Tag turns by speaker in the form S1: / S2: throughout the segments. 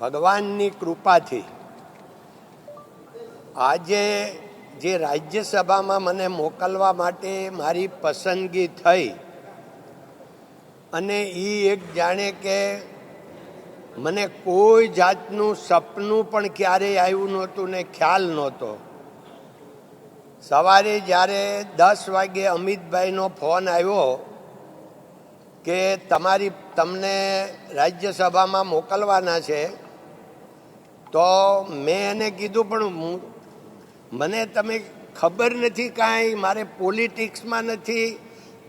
S1: ભગવાનની કૃપાથી. આજે જે રાજ્યસભામાં મને મોકલવા માટે મારી પસંદગી થઈ, અને એ એક જાણે કે મને કોઈ જાતનું સપનું પણ ક્યારેય આવ્યું નહોતું ને ખ્યાલ નહોતો. સવારે જ્યારે દસ વાગે અમિતભાઈનો ફોન આવ્યો કે તમારી, તમને રાજ્યસભામાં મોકલવાના છે તો મેં એને કીધું, પણ મને તમે ખબર નથી કાંઈ, મારે પોલિટિક્સમાં નથી.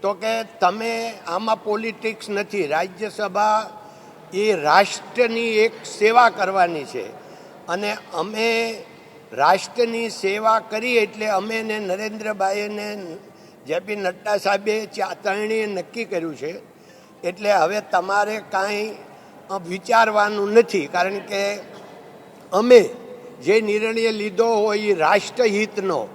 S1: તો કે, તમે આમાં પોલિટિક્સ નથી, રાજ્યસભા એ રાષ્ટ્રની એક સેવા કરવાની છે. અને અમે રાષ્ટ્રની સેવા કરી એટલે અમે ને નરેન્દ્રભાઈને જેપી નડ્ડા સાહેબે ચાતરણીએ નક્કી કર્યું છે. એટલે હવે તમારે કાંઈ વિચારવાનું નથી. કારણ કે અમે જે નિર્ણય લીધો હોય એ રાષ્ટ્રહિતનો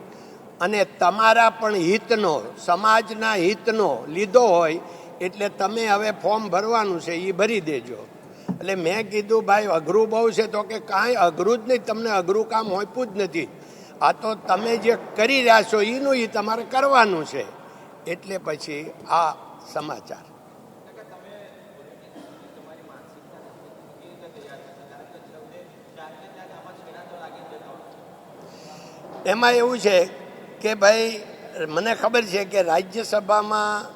S1: અને તમારા પણ હિતનો, સમાજના હિતનો લીધો હોય એટલે તમે હવે ફોર્મ ભરવાનું છે એ ભરી દેજો. એટલે મેં કીધું, ભાઈ, અઘરું બહુ છે. તો કે, કાંઈ અઘરું જ નહીં, તમને અઘરું કામ હોઈપું જ નથી. આ તો તમે જે કરી રહ્યા છો એનું એ તમારે કરવાનું છે. એટલે પછી આ સમાચાર. એમાં એવું છે કે ભાઈ, મને ખબર છે કે રાજ્યસભામાં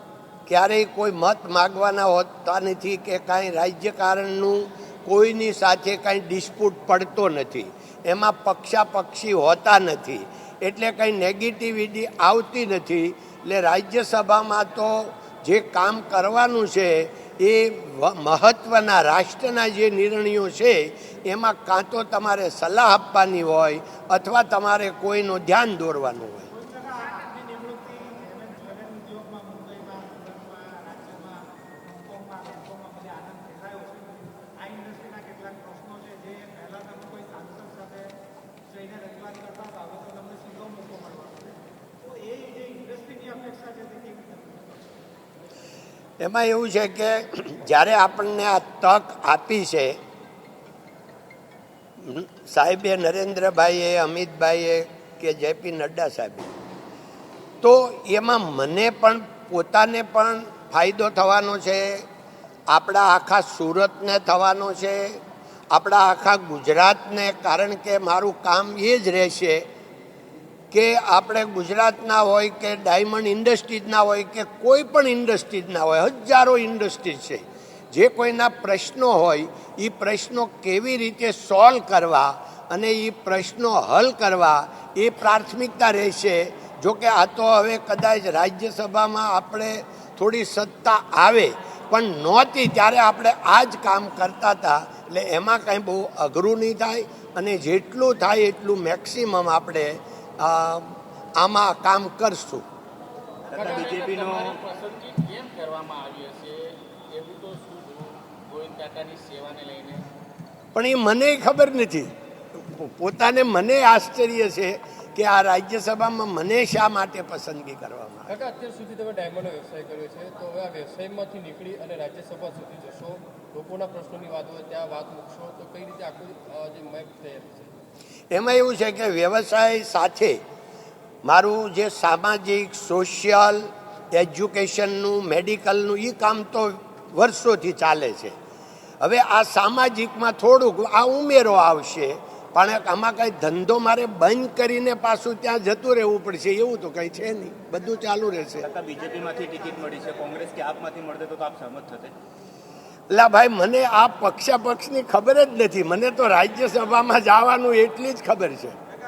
S1: ક્યારેય કોઈ મત માગવાના હોતા નથી કે કાંઈ રાજ્યકારણનું કોઈની સાથે કાંઈ ડિસ્પ્યુટ પડતો નથી. એમાં પક્ષાપક્ષી હોતા નથી. એટલે કંઈ નેગેટિવિટી આવતી નથી. એટલે રાજ્યસભામાં તો જે કામ કરવાનું છે એ મહત્ત્વના રાષ્ટ્રના જે નિર્ણયો છે, એમાં કાં તો તમારે સલાહ આપવાની હોય, અથવા તમારે કોઈનું ધ્યાન દોરવાનું હોય. એમાં એવું છે કે જ્યારે આપણને આ તક આપી છે સાહેબે નરેન્દ્રભાઈએ, અમિતભાઈએ કે જેપી નડ્ડા સાહેબે, તો એમાં મને પણ પોતાને પણ ફાયદો થવાનો છે, આપણા આખા સુરતને થવાનો છે, આપણા આખા ગુજરાતને, કારણ કે મારું કામ એ જ રહેશે કે આપણે ગુજરાતના હોય કે ડાયમંડ ઇન્ડસ્ટ્રીઝના હોય કે કોઈ પણ ઇન્ડસ્ટ્રીઝના હોય, હજારો ઇન્ડસ્ટ્રીઝ છે. જે કોઈના પ્રશ્નો હોય એ પ્રશ્નો કેવી રીતે સોલ્વ કરવા અને એ પ્રશ્નો હલ કરવા, એ પ્રાથમિકતા રહેશે. જો કે આ તો હવે કદાચ રાજ્યસભામાં આપણે થોડી સત્તા આવે, પણ નહોતી ત્યારે આપણે આ જ કામ કરતા હતા. એટલે એમાં કાંઈ બહુ અઘરું નહીં થાય અને જેટલું થાય એટલું મેક્સિમમ આપણે આમાં કામ કરશું.
S2: બીજેપીનો
S3: કેમ કરવામાં આવી હશે એવું તો શું ગોવિંદ કાકાની સેવાને લઈને.
S1: પણ એ મને ખબર નથી. પોતાને મને આશ્ચર્ય છે કે આ રાજ્યસભામાં મને શા માટે પસંદગી કરવામાં આવી.
S4: અત્યાર સુધી તમે ડાયમંડનો વ્યવસાય કર્યો છે તો હવે આ વ્યવસાયમાંથી નીકળી અને રાજ્યસભા સુધી જશો લોકોના પ્રશ્નોની વાત હોય ત્યાં વાત મૂકશો તો કઈ રીતે આખું જે મેપ તૈયાર થશે
S1: એમાં એવું છે કે વ્યવસાય સાથે મારું જે સામાજિક સોશિયલ એજ્યુકેશનનું મેડિકલનું એ કામ તો વર્ષોથી ચાલે છે. હવે આ સામાજિકમાં થોડુંક આ ઉમેરો આવશે, પણ આમાં કંઈ ધંધો મારે બંધ કરીને પાછું ત્યાં જતું રહેવું પડશે, એવું તો કંઈ છે નહીં. બધું ચાલુ રહેશે.
S2: બીજેપીમાંથી ટિકિટ મળી છે, કોંગ્રેસ કે આપમાંથી મળતે તો આપ સહમત થતે
S1: એટલે ભાઈ, મને આ પક્ષાપક્ષની ખબર જ નથી. મને તો રાજ્યસભામાં જવાનું એટલી જ ખબર છે.